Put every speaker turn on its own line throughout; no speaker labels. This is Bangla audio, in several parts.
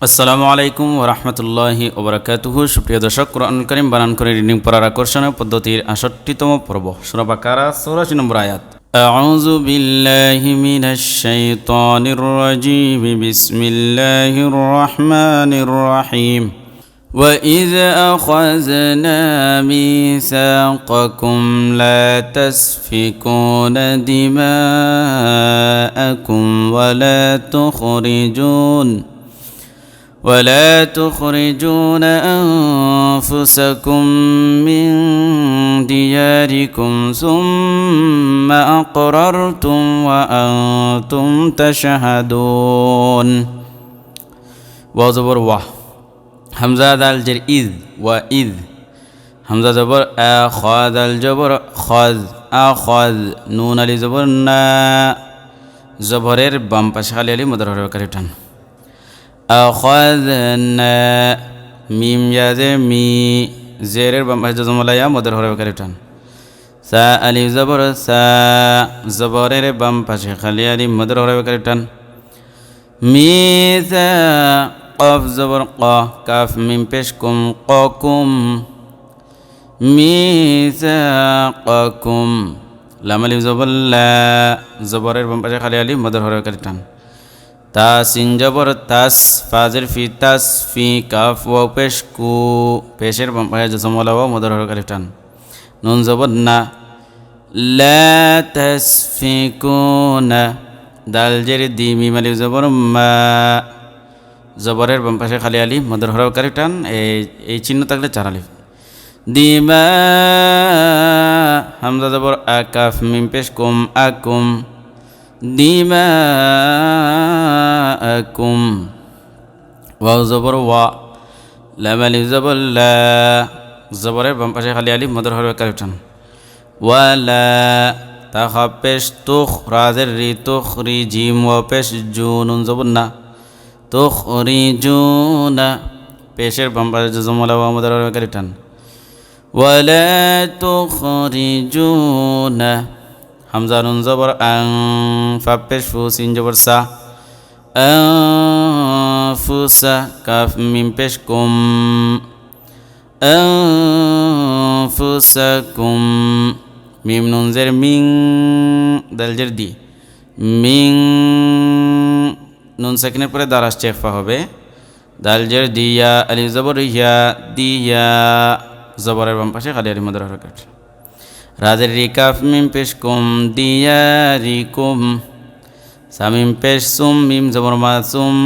আসসালামু আলাইকুম ওরহমতুল্লাহি ওবরাকাতুহু সুপ্রিয় দর্শক কোরআন করিম বানান করে রিডিং পড়ার আকর্ষণীয় পদ্ধতির আষট্টিতম পর্ব সুরাবাকারা চৌরাশি নম্বর আয়াত أعوذ بالله من الشيطان الرجيم بسم الله الرحمن الرحيم وإذ أخذنا ميثاقكم لا تسفكون دماءكم ولا تخرجون ولا تخرجون أنفسكم من دياركم ثم أقررتم وأنتم تشهدون وزبر واه হামজা দাল জের ইদ ওয়া ইদ হামজা জবর আ খাদ আল জবর খাদ আ খাদ নুন আলি জবর না জবরের বাম পাশে খালি আলি মদর হরকারি টান আখাযনা মিম ইয়াজে মি জেরের বাম পাশে জজমলাইয়া মদর হরকারি টান সা আলি জবর সা জবরের বাম পাশে খালি আলি মদর হরকারি টান মিথা কফ জবর ক কাফ মিম পেশ কুম কুম মিসা কুম লামালি জবল্লা জবরের বাম পাশে হরে টান তা সিন জবর তাস, ফাজের ফি তাস, ফি কাফ ও পেশ, কু, পেশের জসমলা ও মদর, হরে কারি টান। নুন জবর না। লা তাসফিকুনা, দাল, জের দি মিম আলি জবর মা। জবরের বাম খালি আলি মদর হরকারি টান এই এই চিহ্ন থাকলে চার আলিফ। দিমা, হামজা জবর আকাফ মিম, পেশ, কুম আকুম দিমাকুম ওয়াও জবর ওয়া লাম আলিফ জবর লা জবরের বাম পাশে খালি আলিফ মদর হরবে কারেকশন ওয়ালা তা পেশ তুখ রাজের রি তুখ রি জিম ও পেশ জুন জবর না তুখ রি জুনা পেশের বাম পাশে জমলা ওয়া মদর হরবে কারেকশন ওয়ালা তুখ রি জুনা হামজা নুন জবর আং ফা পেশ ফু সিন জবর সা أنفسا كاف من بشكم أنفسكم ميم ننزر من دل جردي من নুন সেকেন্ডের পরে দার আসছে একফা হবে দাল জের দিয়া আলি জবর ইয়া দিয়া জবরের বাম পাশে খালি আলি মদর হরকাট রাজের রিকাফ মিম পেশ কুম দিয়া রিকুম সামিম পেশ সুম মিম জবর মা সুম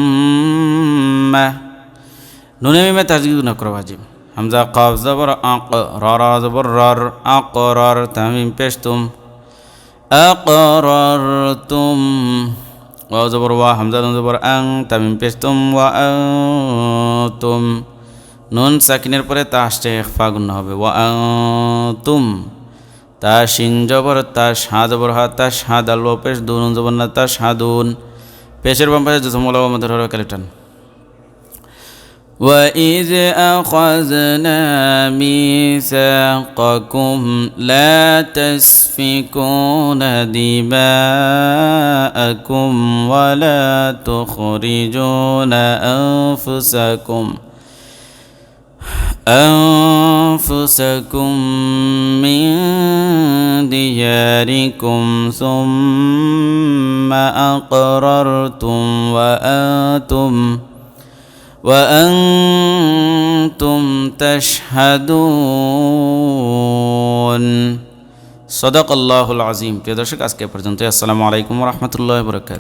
নুনে মিমে তাজগি না করো ওয়াজিব হামজা কাফ জবর আক র র জবর রর আক রর তামিম পেশ তুম أقررتم واو زبر وا حمزة نون زبر আং তামিম পেস্তুম ওয়া তুম নুন সাকিনের পরে তা আসছে ইখফা গুণ হবে ওয়া তুম তা শিন জবর তা শাহ জবর হা তা শাহ দাল ওয়া পেশ দুন নুন জবর না তা শাদুন পেশের বাম পাশে জসমলা ওয়া মধ্যে হরফ কালিটান وإذ أخذنا ميثاقكم لا تسفكون دماءكم ولا تخرجون أنفسكم أنفسكم من دياركم ثم أقررتم وأنتم وأنتم تشهدون صدق الله العظيم প্রিয় দর্শক আজকে পর্যন্ত আসসালামু আলাইকুম রহমতুল্লাহ বরকাত